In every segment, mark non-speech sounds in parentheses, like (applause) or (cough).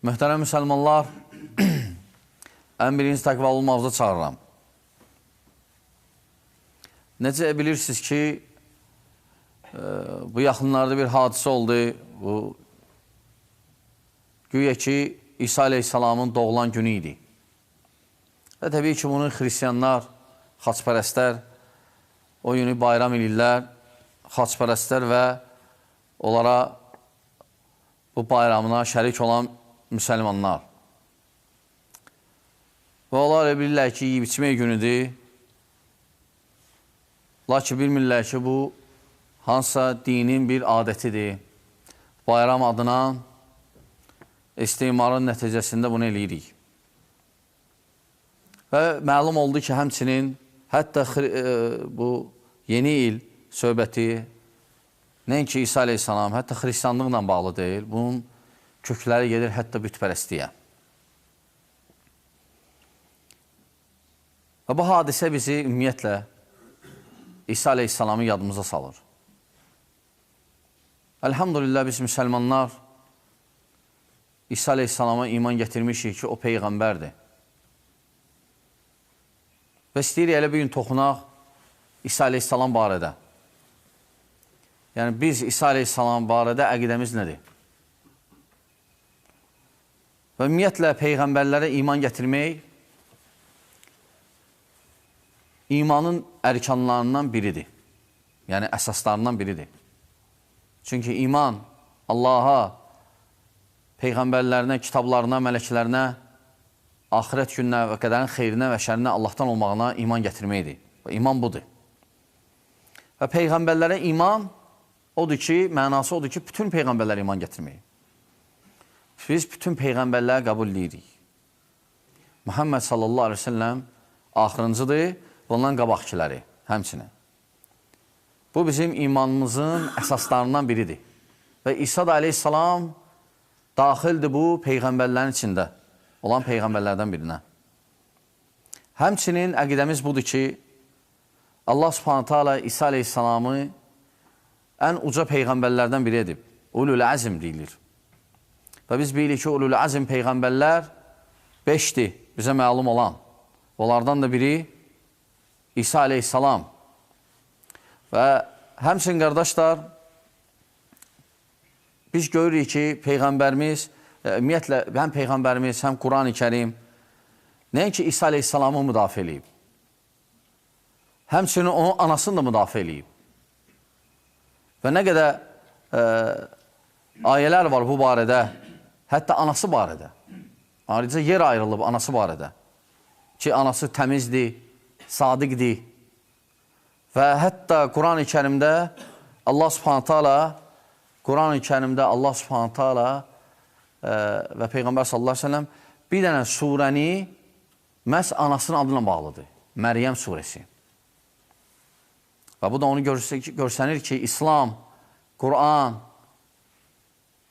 Möhtərəm müsəlmanlar, (clears throat) ən birinci təqva olmağınıza çağırıram. Necə bilirsiniz ki, e, bu yaxınlarda bir hadisə oldu. Bu güya ki, İsa aleyhissalamın doğulan günü idi. Və təbii ki, bunu xristiyanlar, xaçpərəstlər o günü bayram edirlər. Xaçpərəstlər və onlara bu bayramına şərik olan müsəlmanlar. Və onlar elə bilirlər ki, yiyib içmək günüdür. Lakin bilmirlər ki, bu hansısa dinin bir adətidir. Bayram adına istimarın nəticəsində bunu eləyirik. Və məlum oldu ki, həmçinin hətta e, bu yeni il söhbəti nəinki İsa aleyhissalam, hətta xristiyanlıqla bağlı deyil. Bunun kökləri gedir hətta bütpərəstliyə. Və bu hadisə bizi ümumiyyətlə İsa aleyhissalamı yadımıza salır. Elhamdülillah biz müsəlmanlar İsa aleyhissalama iman gətirmişik ki, o peyğəmbərdir. Və istəyirik elə bir gün toxunaq İsa aleyhissalam barədə. Yəni biz İsa aleyhissalam barədə əqidəmiz nədir? Və ümumiyyətlə peyğəmbərlərə iman gətirmək imanın ərkanlarından biridir. Yəni əsaslarından biridir. Çünki iman Allaha, peyğəmbərlərinə, kitablarına, mələklərinə, axirət gününə və qədərin xeyrinə və şərinə Allahdan olmağına iman gətirməkdir. Və iman budur. Və peyğəmbərlərə iman odur ki, mənası odur ki, bütün peyğəmbərlərə iman gətirmək. Biz bütün peyğəmbərləri qəbul edirik. Muhammed sallallahu aleyhi ve sellem axırıncıdır ondan qabaqkiləri həmçinin. Bu bizim imanımızın əsaslarından biridir. Və İsa da aleyhissalam daxildir bu peyğəmbərlərin içində olan peyğəmbərlərdən birinə. Həmçinin əqidəmiz budur ki, Allah subhanətə alə İsa aleyhissalamı ən uca peyğəmbərlərdən biri edib. Ulul əzm deyilir. Və biz bilirik ki, ulul əzm peyğəmbərlər beşdir bizə məlum olan. Onlardan da biri İsa aleyhissalam. Və həmçin qardaşlar, biz görürük ki, Peyğəmbərimiz, e, ümumiyyətlə, həm Peyğəmbərimiz, həm Quran-ı Kerim, nəinki İsa aleyhissalamı müdafiə eləyib, həmçinin onun anasını da müdafiə eləyib. Və nə qədər e, ayələr var bu barədə, hətta anası barədə. Ayrıca yer ayrılıb anası barədə. Ki, anası təmizdir, sadiqdir. Və hətta Quran-ı kərimdə Allah subhanətə alə Quran-ı kərimdə Allah subhanətə alə e, və Peyğəmbər sallallahu aleyhi ve sellem bir dənə surəni məhz anasının adına bağlıdır. Məryəm surəsi. Və bu da onu görsənir ki, İslam, Quran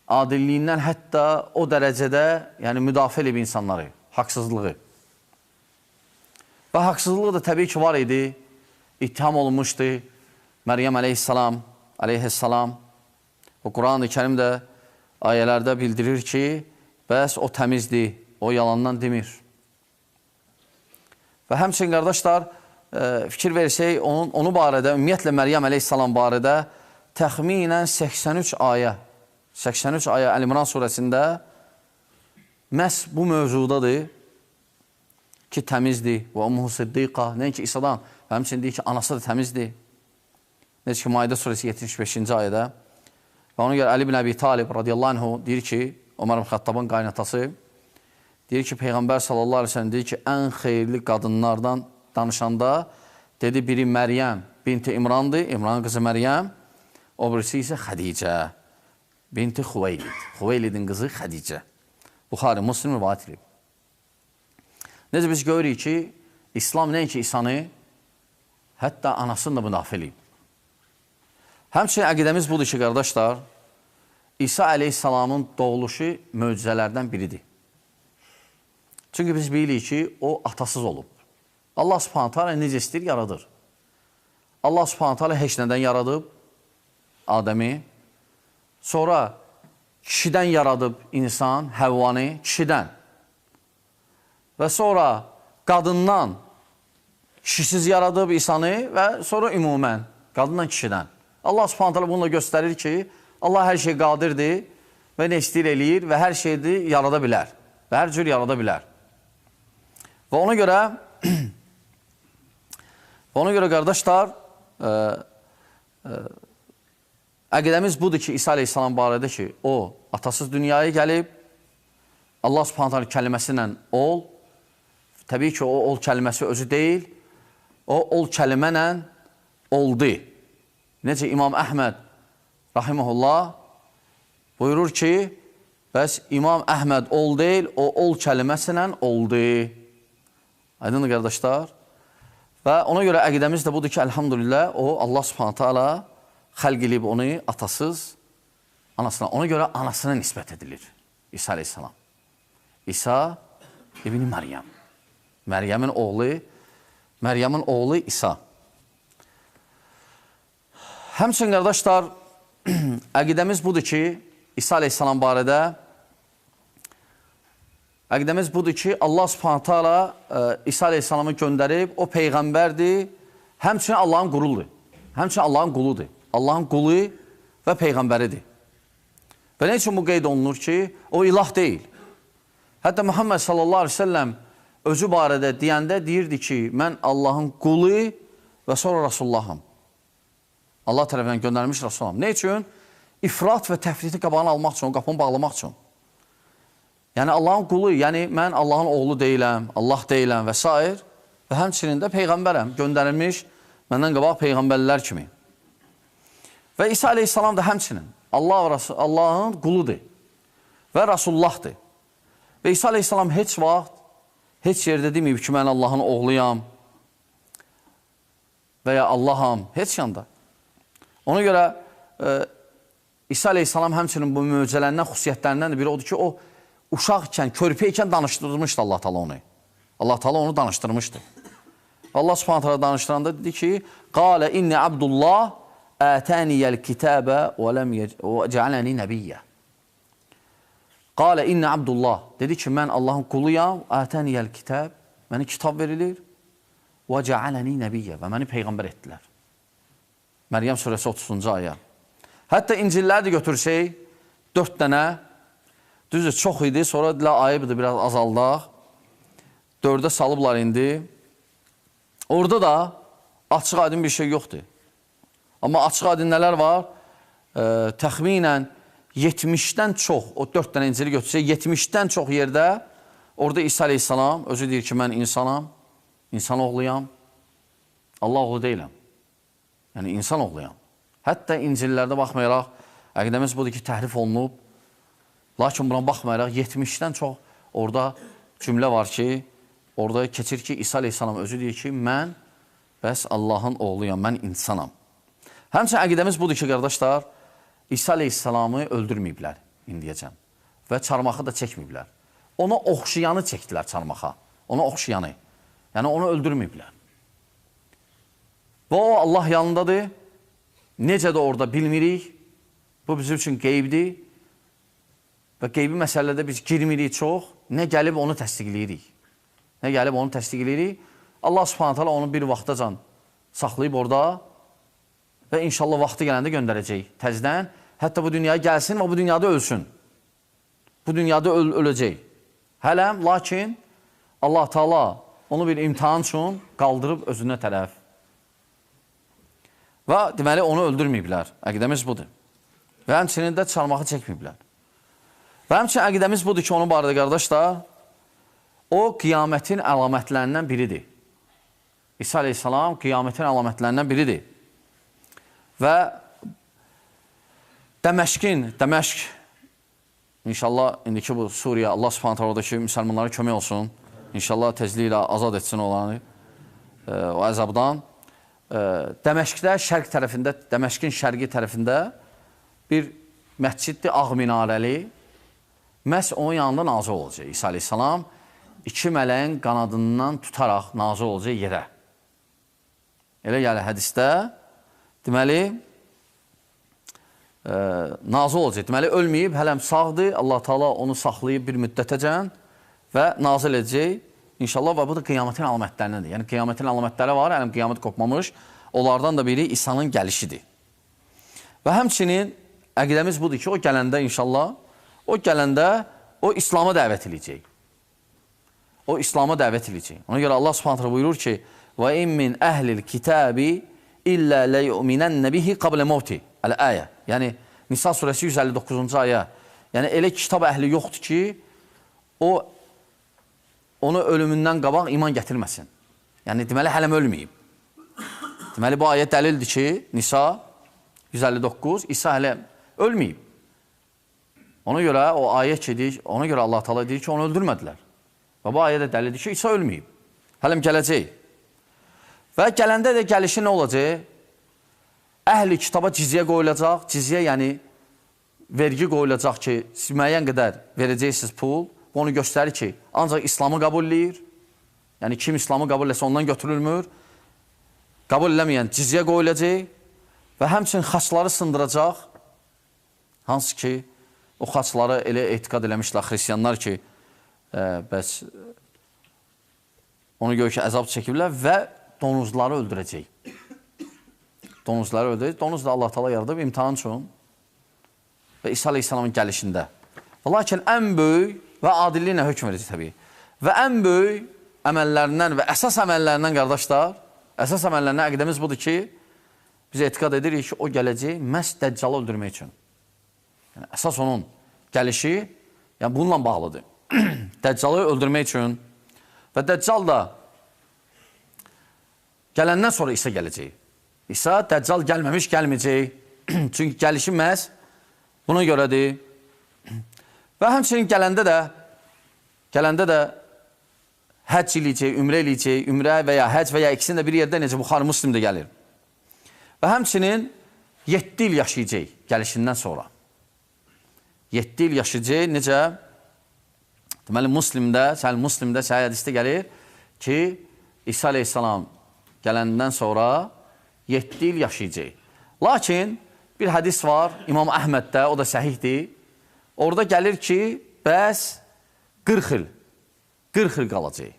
adilliyindən hətta o dərəcədə yəni müdafiə edib insanları, haqsızlığı. Və haqsızlığı da təbii ki, var idi, ittiham olunmuşdu. Məryəm əleyhissalam, əleyhissalam, o Quran-ı Kerim də ayələrdə bildirir ki, bəs o təmizdir, o yalandan demir. Və həmçin qardaşlar, e, fikir versək, onun, onu barədə, ümumiyyətlə Məryəm əleyhissalam barədə təxminən 83 ayə, 83 ayə Əl-İmran surəsində məhz bu mövzudadır ki, təmizdir. Və ummuhu siddiqa, nəinki İsa'dan, və həmçinin deyir ki, anası da təmizdir. Necə ki, Maidə surəsi 75-ci ayədə. Və ona görə Əli bin Əbi Talib radiyallahu anhu deyir ki, Ömər Xəttabın qaynatası, deyir ki, Peyğəmbər sallallahu aleyhi ve sellem deyir ki, ən xeyirli qadınlardan danışanda dedi, biri Məryəm binti İmrandır, İmran qızı Məryəm, o birisi isə Xədicə binti Xuveylid. Xuveylidin qızı Xədicə. Buxari, Muslim rivayət edib. Necə biz görürük ki, İslam nəinki İsanı, hətta anasını da müdafiə edib. Həmçinin əqidəmiz budur ki, qardaşlar, İsa əleyhissalamın doğuluşu möcüzələrdən biridir. Çünki biz bilirik ki, o atasız olub. Allah subhanətə alə necə istəyir, yaradır. Allah subhanətə alə heç nədən yaradıb Adəmi. Sonra kişidən yaradıb insan, Həvvanı kişidən. Və sonra qadından kişisiz yaradıb İsanı və sonra ümumən qadından kişidən. Allah Subhanahu taala bununla göstərir ki, Allah hər şey qadirdir və nə istəyir eləyir və hər şeyi yarada bilər. Və hər cür yarada bilər. Və ona görə (clears throat) ona görə qardaşlar, ə, ə, əqidəmiz budur ki, İsa əleyhissalam barədə ki, o atasız dünyaya gəlib, Allah subhanət hala kəlməsi ilə ol, təbii ki, o ol kəlməsi özü deyil, o ol kəlmə ilə oldu. Necə İmam Əhməd rahiməhullah buyurur ki, bəs İmam Əhməd ol deyil, o ol kəlməsi ilə oldu. Aydındır qardaşlar? Və ona görə əqidəmiz də budur ki, əlhamdülillah, o Allah subhanətə ala xəlq edib onu atasız, anasına. Ona görə anasına nisbət edilir İsa aleyhissalam. İsa ibn Məryəm. Məryəmin oğlu, Məryəmin oğlu İsa. Həmçin qardaşlar, (clears throat) əqidəmiz budur ki, İsa aleyhissalam barədə əqidəmiz budur ki, Allah subhanətə ala e, İsa aleyhissalamı göndərib, o peyğəmbərdir, həmçinin Allahın quludur. Həmçinin Allahın quludur. Allahın qulu və peyğəmbəridir. Və nə üçün bu qeyd olunur ki, o ilah deyil. Hətta Muhammed sallallahu aleyhi ve sellem özü barədə deyəndə deyirdi ki, mən Allahın qulu və sonra Rasullahım. Allah tərəfindən göndərilmiş Rasulam. Nə üçün? İfrat və təfriti qabağını almaq üçün, qapını bağlamaq üçün. Yəni Allahın qulu, yəni mən Allahın oğlu deyiləm, Allah deyiləm və s. və həmçinin də peyğəmbərəm, göndərilmiş məndən qabaq peyğəmbərlər kimi. Və İsa aleyhissalam da həmçinin Allah Allahın quludur və Rasullahdır. Və İsa aleyhissalam heç vaxt, heç yerdə deməyib ki, mən Allahın oğluyam və ya Allaham, heç yanda. Ona görə e, İsa aleyhissalam həmçinin bu möcələrindən, xüsusiyyətlərindən biri odur ki, o uşaq ikən, körpə ikən danışdırmışdı Allah tala onu. Allah tala onu danışdırmışdı. Allah subhanətə danışdıranda dedi ki, Qalə inni Abdullah آتاني الكتاب ولم يج... وجعلني نبيا Qale inne Abdullah. Dedi ki, mən Allahın quluyam. Ətəniyəl kitab. Mənə kitab verilir. Və cealəni nəbiyyə. Və məni peyğəmbər etdilər. Məryəm surəsi 30-cu ayə. Hətta İncilləri də götürsək, 4 dənə, düzdür, çox idi, sonra dilə ayıbdır, biraz azaldaq. 4-də salıblar indi. Orada da açıq aydın bir şey yoxdur. Amma açıq aydın nələr var? E, təxminən 70-dən çox, o 4 dənə incili götürsək, 70-dən çox yerdə orada İsa aleyhissalam özü deyir ki, mən insanam, insan oğluyam, Allah oğlu deyiləm. Yəni, insan oğluyam. Hətta incillərdə baxmayaraq, əqdəmiz budur ki, təhrif olunub. Lakin buna baxmayaraq, 70-dən çox orada cümlə var ki, orada keçir ki, İsa aleyhissalam özü deyir ki, mən bəs Allahın oğluyam, mən insanam. Həmçinin əqidəmiz budur ki, qardaşlar, İsa aleyhissalamı öldürməyiblər indiyəcən və çarmaqı da çəkməyiblər. Ona oxşayanı çəkdilər çarmaxa, ona oxşayanı. Yəni, onu öldürməyiblər. Və o Allah yanındadır, necə də orada bilmirik, bu bizim üçün qeybdir və qeybi məsələdə biz girmirik çox, nə gəlib onu təsdiqləyirik. Nə gəlib onu təsdiqləyirik. Allah subhanətələ onu bir vaxtacan saxlayıb orada və inşallah vaxtı gələndə göndərəcək təzdən. Hətta bu dünyaya gəlsin və bu dünyada ölsün. Bu dünyada öl öləcək. Hələm, lakin Allah Taala onu bir imtihan üçün qaldırıb özünə tərəf. Və deməli onu öldürməyiblər. Əqidəmiz budur. Və həmçinin də çalmağı çəkməyiblər. Və həmçinin əqidəmiz budur ki, onun barədə qardaşlar, o qiyamətin əlamətlərindən biridir. İsa aleyhissalam qiyamətin əlamətlərindən biridir. Və Dəməşqin, Dəməşq, inşallah indiki bu Suriya, Allah subhanət oradakı müsəlmanlara kömək olsun. İnşallah tezliklə azad etsin olanı e, o əzabdan. E, Dəməşqdə, şərq tərəfində, Dəməşqin şərqi tərəfində bir məsciddir, ağ minarəli. Məhz onun yanında nazı olacaq İsa aleyhissalam. İki mələyin qanadından tutaraq nazı olacaq yerə. Elə gəlir hədistə, Deməli, e, e, nazil olacaq. Deməli, ölməyib, hələm sağdır. Allah Taala onu saxlayıb bir müddətəcən və nazil edəcək. İnşallah və bu da qiyamətin əlamətlərindəndir. Yəni qiyamətin əlamətləri var, hələm qiyamət qopmamış. Onlardan da biri İsa'nın gəlişidir. Və həmçinin əqidəmiz budur ki, o gələndə inşallah, o gələndə o İslam'a dəvət edəcək. O İslam'a dəvət edəcək. Ona görə Allah Subhanahu buyurur ki: "Və in min əhlil kitabi illə la yu'minanna bihi qabla mauti." Əl-ayə. Yəni Nisa surəsi 159-cu ayə. Yəni elə kitab əhli yoxdur ki, o onu ölümündən qabaq iman gətirməsin. Yəni deməli hələm ölməyib. Deməli bu ayə dəlildir ki, Nisa 159 İsa hələ ölməyib. Ona görə o ayə ki, deyir, ona görə Allah Taala deyir ki, onu öldürmədilər. Və bu ayə də dəlildir ki, İsa ölməyib. Hələm gələcək. Və gələndə də gəlişi nə olacaq? Əhli kitaba cizyə qoyulacaq. Cizyə yəni vergi qoyulacaq ki, siz müəyyən qədər verəcəksiniz pul. Bu onu göstərir ki, ancaq İslamı qəbul eləyir. Yəni kim İslamı qəbul etsə ondan götürülmür. Qəbul eləməyən cizyə qoyulacaq və həmçinin xaçları sındıracaq. Hansı ki, o xaçları elə etiqad eləmişlər xristiyanlar ki, ə, bəs onu gör ki, əzab çəkiblər və donuzları öldürəcək. Donuzları öldürəcək. Donuz da Allah Taala yaradıb imtahan üçün və İsa Aleyhisselamın gəlişində. Lakin ən böyük və adilliklə hökm edəcək təbii. Və ən böyük əməllərindən və əsas əməllərindən qardaşlar, əsas əməllərindən əqidəmiz budur ki, biz etiqad edirik ki, o gələcək məhz Dəccalı öldürmək üçün. Yəni, əsas onun gəlişi yəni bununla bağlıdır. (clears throat) Dəccalı öldürmək üçün və Dəccal da gələndən sonra İsa gələcək. İsa Dəccal gəlməmiş gəlməyəcək. (clears throat) Çünki gəlişi məhz buna görədir. (clears throat) Və həmçinin gələndə də gələndə də həcc eləyəcək, ümrə eləyəcək, ümrə və ya həcc və ya ikisinin də bir yerdə necə Buxarı Müslimdə gəlir. Və həmçinin 7 il yaşayacaq gəlişindən sonra. 7 il yaşayacaq, necə? Deməli, Müslimdə, Səhəl Müslimdə, Səhəl hədisdə gəlir ki, İsa aleyhissalam gələndən sonra 7 il yaşayacaq. Lakin bir hədis var İmam Əhməddə, o da səhihdir. Orada gəlir ki, bəs 40 il, 40 il qalacaq.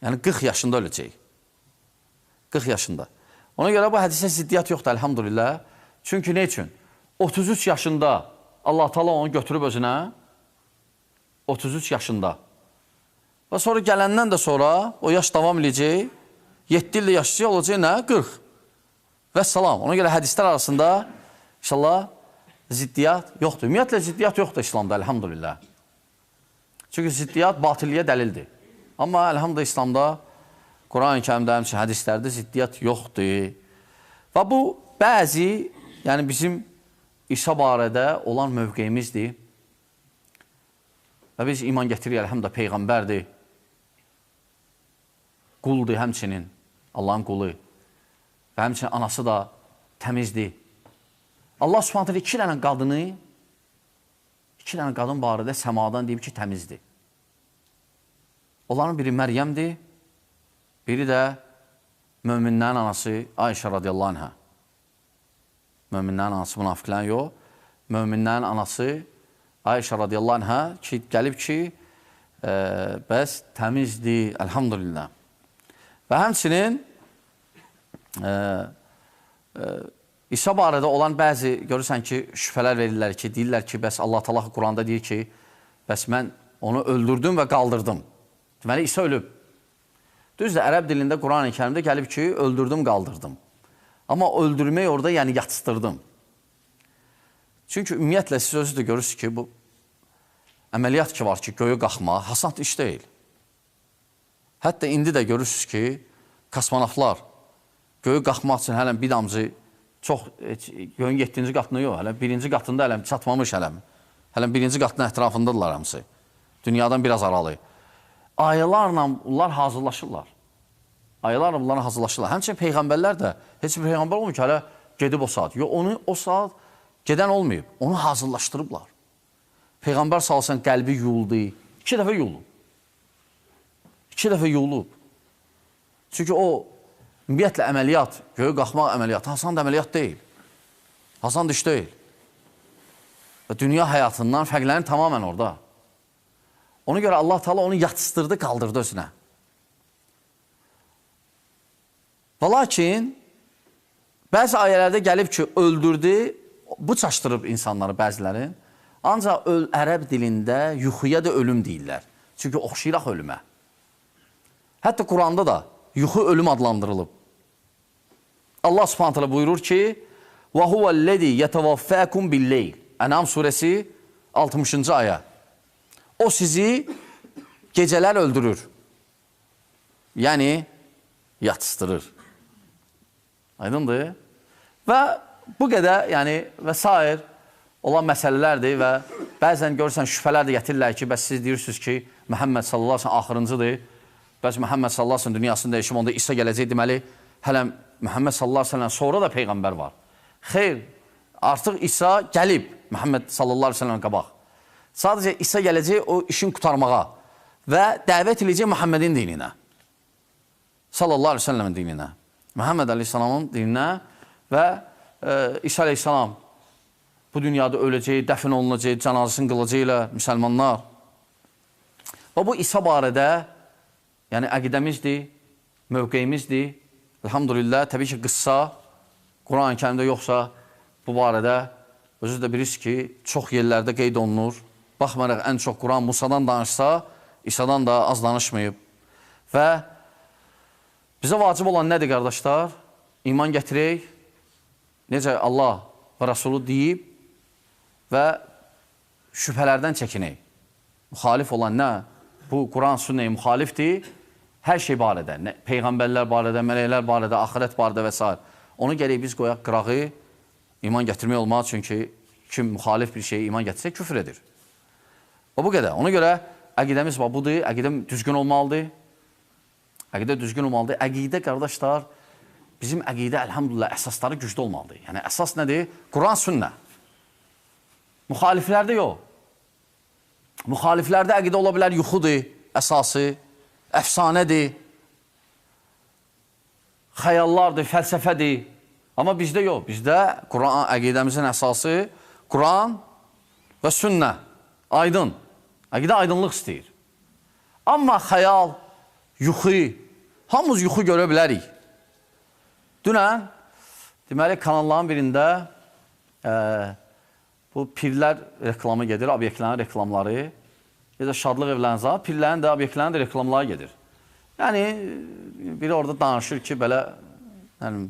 Yəni 40 yaşında öləcək. 40 yaşında. Ona görə bu hədisə ziddiyyət yoxdur, əlhamdülillah. Çünki nə üçün? 33 yaşında Allah Taala onu götürüb özünə 33 yaşında. Və sonra gələndən də sonra o yaş davam edəcək. 7 ildə yaşayacaq olacaq nə? 40. Və salam. Ona görə hədislər arasında inşallah ziddiyyat yoxdur. Ümumiyyətlə ziddiyyat yoxdur İslamda, əlhamdülillah. Çünki ziddiyyat batiliyə dəlildir. Amma əlhamdülillah İslamda Quran-ı Kərimdə həmçinin hədislərdə ziddiyyat yoxdur. Və bu bəzi, yəni bizim İsa barədə olan mövqeyimizdir. Və biz iman gətiririk, əlhamdə Peyğəmbərdir. Quldur həmçinin, Allahın qulu. Və həmçinin anası da təmizdir. Allah subhanətlə iki dənə qadını, iki dənə qadın barədə səmadan deyib ki, təmizdir. Onların biri Məryəmdir, biri də möminlərin anası Ayşə radiyallahu anhə. Möminlərin anası münafiqlərin yox. Möminlərin anası Ayşə radiyallahu anhə ki, gəlib ki, e, bəs təmizdir, əlhamdülillah. Və həmçinin e, e, İsa barədə olan bəzi, görürsən ki, şübhələr verirlər ki, deyirlər ki, bəs Allah talaq Quranda deyir ki, bəs mən onu öldürdüm və qaldırdım. Deməli, İsa ölüb. Düzdür, ərəb dilində Quran-ı kərimdə gəlib ki, öldürdüm, qaldırdım. Amma öldürmək orada, yəni yatışdırdım. Çünki ümumiyyətlə siz özü də görürsünüz ki, bu əməliyyat ki var ki, göyə qalxmaq hasant iş deyil. Hətta indi də görürsünüz ki, kosmonavtlar göyə qalxmaq üçün hələm bir damcı çox göyün 7-ci qatında yox, hələm birinci qatında hələm çatmamış hələm. Hələm birinci qatının ətrafındadırlar hamısı. Dünyadan biraz aralı. Aylarla bunlar hazırlaşırlar. Aylarla bunlara hazırlaşırlar. Həmçinin peyğəmbərlər də heç bir peyğəmbər olmur ki, hələ gedib o saat. Yox, onu o saat gedən olmayıb. Onu hazırlaşdırıblar. Peyğəmbər salsan qəlbi yuyuldu. İki dəfə yuyulub. İki dəfə yuyulub. Çünki o ümumiyyətlə əməliyyat, göyə qalxmaq əməliyyatı asan da əməliyyat deyil. Asan düş deyil. Və dünya həyatından fərqlənir tamamən orada. Ona görə Allah Taala onu yatışdırdı, qaldırdı özünə. Və lakin bəzi ayələrdə gəlib ki, öldürdü, bu çaşdırıb insanları bəzilərin. Ancaq öl, ərəb dilində yuxuya da ölüm deyirlər. Çünki oxşayıraq ölümə. Hətta Quranda da yuxu ölüm adlandırılıb. Allah Subhanahu taala buyurur ki: "Və huvellezî yetevaffakum bil-leyl." Ənam surəsi 60-cı ayə. O sizi gecələr öldürür. Yəni yatışdırır. Aydındır? Və bu qədər, yəni və s. olan məsələlərdir və bəzən görürsən şübhələr də gətirirlər ki, bəs siz deyirsiniz ki, Məhəmməd sallallahu əleyhi və səlləm axırıncıdır. Bəs Məhəmməd sallallahu əleyhi dünyasını dəyişib onda İsa gələcək deməli, hələ Məhəmməd sallallahu əleyhi sonra da peyğəmbər var. Xeyr, artıq İsa gəlib Məhəmməd sallallahu əleyhi qabaq. Sadəcə İsa gələcək o işin qurtarmağa və dəvət edəcək Məhəmmədin dininə. Sallallahu əleyhi və səlləmin dininə. Məhəmməd əleyhissalamın dininə və e, İsa əleyhissalam bu dünyada öləcək, dəfn olunacaq, cənazəsini qılacaqlar müsəlmanlar. Və bu İsa barədə, yəni əqidəmizdir, mövqeyimizdir. Elhamdülillah, təbii ki, qıssa Quran-ı kərimdə yoxsa bu barədə özü də bilirsiniz ki, çox yerlərdə qeyd olunur. Baxmayaraq ən çox Quran Musadan danışsa, İsa'dan da az danışmayıb. Və bizə vacib olan nədir, qardaşlar? İman gətirək, necə Allah və Rasulü deyib və şübhələrdən çəkinək. Müxalif olan nə? Bu Quran sünnəyə müxalifdir. Hər şey barədə, nə, peyğəmbərlər barədə, mələklər barədə, axirət barədə və s. Onu gərək biz qoyaq qırağı, iman gətirmək olmaz. Çünki kim müxalif bir şeyə iman gətirsə küfr edir. Və bu qədər. Ona görə əqidəmiz budur. Əqidə düzgün olmalıdır. Əqidə düzgün olmalıdır. Əqidə, qardaşlar, bizim əqidə, əlhamdülillah, əsasları güclü olmalıdır. Yəni, əsas nədir? Quran, sünnə. Müxaliflərdə yox. Müxaliflərdə əqidə ola bilər yuxudur, əsası, əfsanədir, xəyallardır, fəlsəfədir. Amma bizdə yox. Bizdə Quran əqidəmizin əsası Quran və sünnə. Aydın. Əqidə aydınlıq istəyir. Amma xəyal, yuxu, hamımız yuxu görə bilərik. Dünən, deməli, kanalların birində e, bu pirlər reklamı gedir, obyektlərin reklamları. Ya da şadlıq evlərin zağı, pirlərin də, obyektlərin də reklamları gedir. Yəni, biri orada danışır ki, belə, yəni,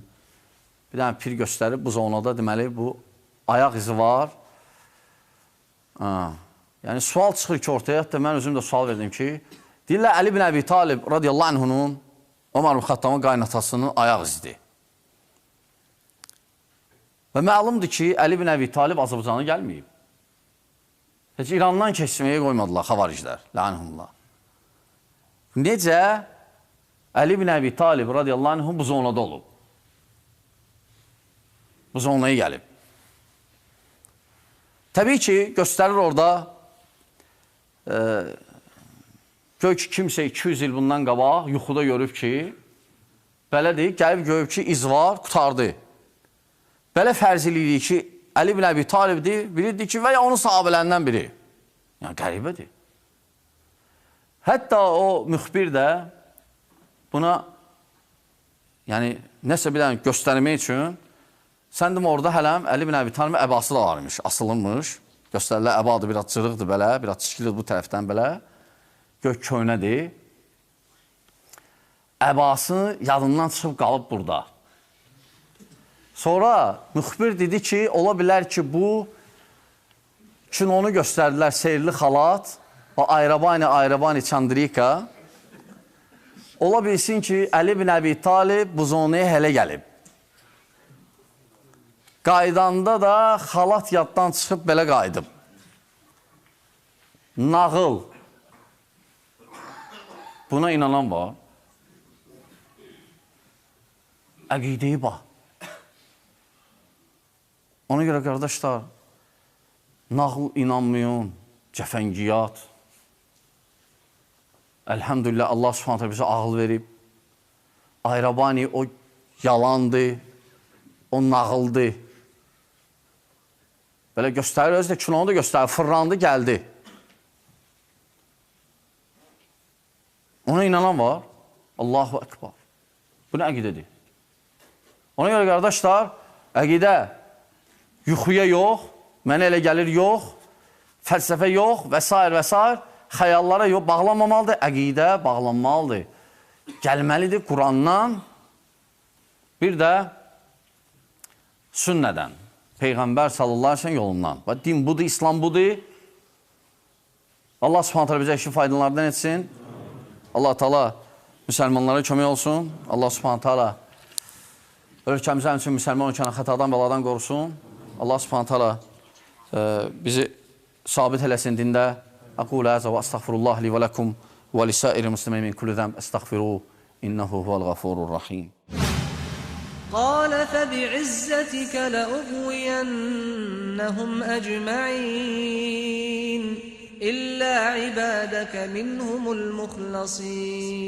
bir dənə pir göstərib bu zonada, deməli, bu ayaq izi var. Ha. Yəni, sual çıxır ki, ortaya, hətta mən özüm də sual verdim ki, deyirlər, Əli bin Əbi Talib radiyallahu anhunun Ömər Xattamın qaynatasının ayaq izidir. Və məlumdur ki, Əli bin Əbi Talib Azərbaycana gəlməyib. Heç İrandan keçməyə qoymadılar xavariclər, lənhumullah. Necə Əli bin Əbi Talib radiyallahu anh bu zonada olub? Bu zonaya gəlib. Təbii ki, göstərir orada e, gör ki, kimsə 200 il bundan qabaq yuxuda görüb ki, belədir, gəlib görüb ki, iz var, qutardı. Belə fərz eləyirik ki, Əli bin Əbi Talibdir, biridir ki, və ya onun sahabələrindən biri. Yəni, qəribədir. Hətta o müxbir də buna yəni, nəsə bir dənə göstərmək üçün sən demə orada hələm Əli bin Əbi Talib əbası da varmış, asılınmış. Göstərirlər, əbadır, biraz cırıqdır belə, biraz çikilir bu tərəfdən belə. Gök köynədir. Əbası yadından çıxıb qalıb burada. Sonra müxbir dedi ki, ola bilər ki, bu kinonu göstərdilər, seyirli xalat, o Ayrabani, Ayrabani Çandrika. Ola bilsin ki, Əli bin Əbi Talib bu zonaya hələ gəlib. Qaydanda da xalat yaddan çıxıb belə qayıdıb. Nağıl. Buna inanan var. Əqidəyi bax. Ona görə qardaşlar, nağıl inanmayın, cəfəngiyat. Əlhəmdülillah Allah Subhanahu bizə ağıl verib. Ayrabani o yalandı, o nağıldı. Belə göstərir, özü də kilonu da göstərir. Fırlandı, gəldi. Ona inanan var. Allahu Ekber. Bu nə əqidədir? Ona görə qardaşlar, əqidə yuxuya yox, mənə elə gəlir yox, fəlsəfə yox və s. və s. xəyallara yox, bağlanmamalıdır, əqidə bağlanmalıdır. Gəlməlidir Qurandan, bir də sünnədən, Peyğəmbər sallallahu aleyhi yolundan. Və din budur, İslam budur. Allah subhanət hələ bizə işin faydalarından etsin. Allah Teala müsəlmanlara kömək olsun. Allah subhanət hələ ölkəmizə üçün müsəlman ölkəni xətadan, bəladan qorusun. Allah subhanət e, bizi sabit eləsin dində. Aqul əzə və əstəğfirullah li və ləkum və lisairi muslimin min kulli zəmb əstəğfiru innehu huvəl ğafurur rahim. قال فبعزتك لأغوينهم أجمعين إلا عبادك منهم المخلصين